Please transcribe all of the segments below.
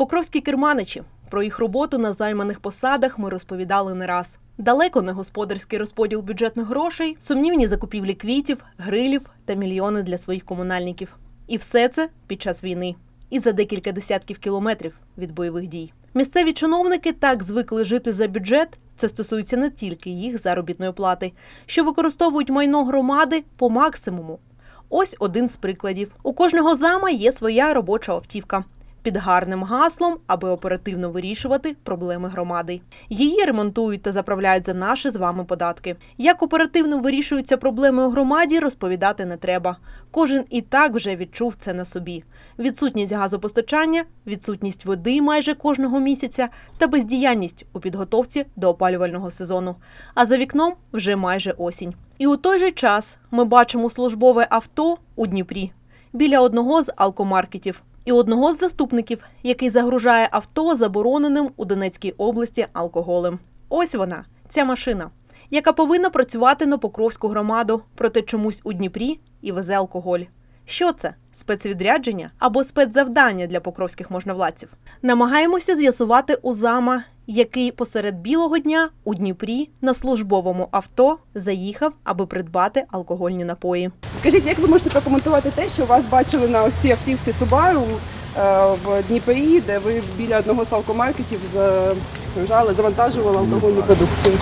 Покровські керманичі. Про їх роботу на займаних посадах ми розповідали не раз. Далеко не господарський розподіл бюджетних грошей, сумнівні закупівлі квітів, грилів та мільйони для своїх комунальників. І все це під час війни і за декілька десятків кілометрів від бойових дій. Місцеві чиновники так звикли жити за бюджет. Це стосується не тільки їх заробітної плати, що використовують майно громади по максимуму. Ось один з прикладів: у кожного зама є своя робоча автівка під гарним гаслом, аби оперативно вирішувати проблеми громади. Її ремонтують та заправляють за наші з вами податки. Як оперативно вирішуються проблеми у громаді, розповідати не треба. Кожен і так вже відчув це на собі: відсутність газопостачання, відсутність води майже кожного місяця та бездіяльність у підготовці до опалювального сезону. А за вікном вже майже осінь. І у той же час ми бачимо службове авто у Дніпрі біля одного з алкомаркетів і одного з заступників, який загружає авто забороненим у Донецькій області алкоголем. Ось вона, ця машина, яка повинна працювати на Покровську громаду, проте чомусь у Дніпрі і везе алкоголь. Що це? Спецвідрядження або спецзавдання для покровських можновладців? Намагаємося з'ясувати у зама, який посеред білого дня у Дніпрі на службовому авто заїхав, аби придбати алкогольні напої. Скажіть, як ви можете прокоментувати те, що вас бачили на ось цій автівці Subaru е, в Дніпрі, де ви біля одного з алкомаркетів загружали, завантажували алкогольну продукцію?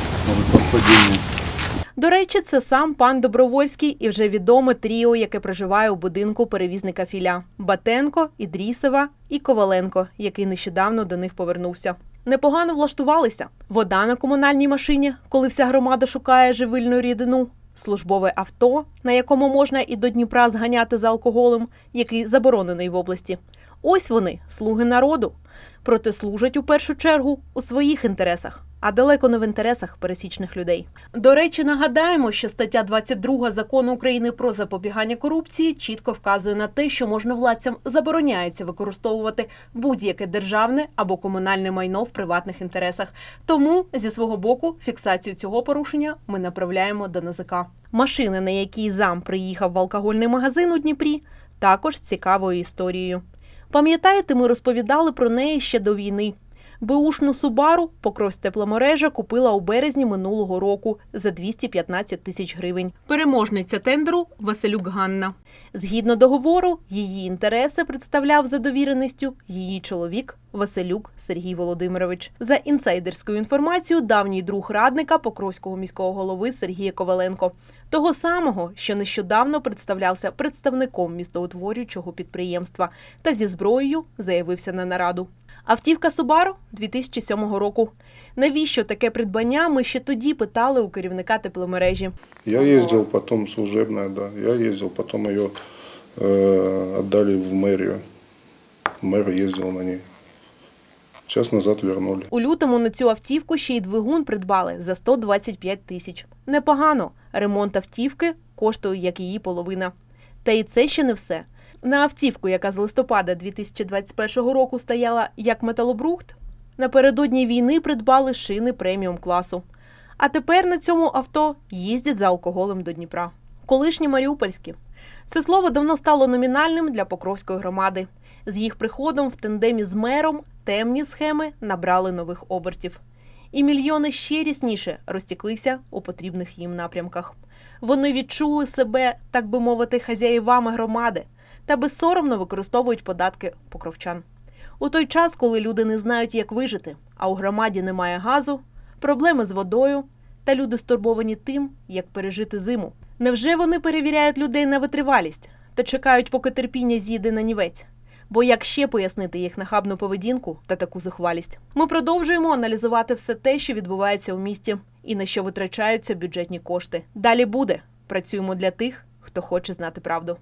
До речі, це сам пан Добровольський і вже відоме тріо, яке проживає у будинку перевізника філя Батенко, Ідрісова і Коваленко, який нещодавно до них повернувся. Непогано влаштувалися. Вода на комунальній машині, коли вся громада шукає живильну рідину. Службове авто, на якому можна і до Дніпра зганяти за алкоголем, який заборонений в області. Ось вони, слуги народу. Проте служать у першу чергу у своїх інтересах, а далеко не в інтересах пересічних людей. До речі, нагадаємо, що стаття 22 закону України про запобігання корупції чітко вказує на те, що можновладцям забороняється використовувати будь-яке державне або комунальне майно в приватних інтересах. Тому зі свого боку фіксацію цього порушення ми направляємо до НАЗК. Машина, на якій зам приїхав в алкогольний магазин у Дніпрі, також цікавою історією. Пам'ятаєте, ми розповідали про неї ще до війни. Беушну Субару Покровськ тепломережа купила у березні минулого року за 215 тисяч гривень. Переможниця тендеру Василюк Ганна. Згідно договору, її інтереси представляв за довіреністю її чоловік Василюк Сергій Володимирович. За інсайдерською інформацією, давній друг радника Покровського міського голови Сергія Коваленко. Того самого, що нещодавно представлявся представником містоутворюючого підприємства та зі зброєю заявився на нараду. Автівка Subaru 2007 року. Навіщо таке придбання? Ми ще тоді питали у керівника тепломережі. Я ездил потом служебная, да. Я ездил, потом ее э, отдали в мэрию. Мэр ездил на ней. Час назад вернули. У лютому на цю автівку ще й двигун придбали за 125 тисяч. Непогано. Ремонт автівки коштує як її половина. Та і це ще не все. На автівку, яка з листопада 2021 року стояла як металобрухт, напередодні війни придбали шини преміум класу. А тепер на цьому авто їздять за алкоголем до Дніпра. Колишні маріупольські. Це слово давно стало номінальним для Покровської громади. З їх приходом в тандемі з мером темні схеми набрали нових обертів. І мільйони ще рісніше розтіклися у потрібних їм напрямках. Вони відчули себе, так би мовити, хазяївами громади та безсоромно використовують податки покровчан. У той час, коли люди не знають, як вижити, а у громаді немає газу, проблеми з водою, та люди стурбовані тим, як пережити зиму. Невже вони перевіряють людей на витривалість та чекають, поки терпіння з'їде на нівець? Бо як ще пояснити їх нахабну поведінку та таку зухвалість? Ми продовжуємо аналізувати все те, що відбувається у місті, і на що витрачаються бюджетні кошти. Далі буде. Працюємо для тих, хто хоче знати правду.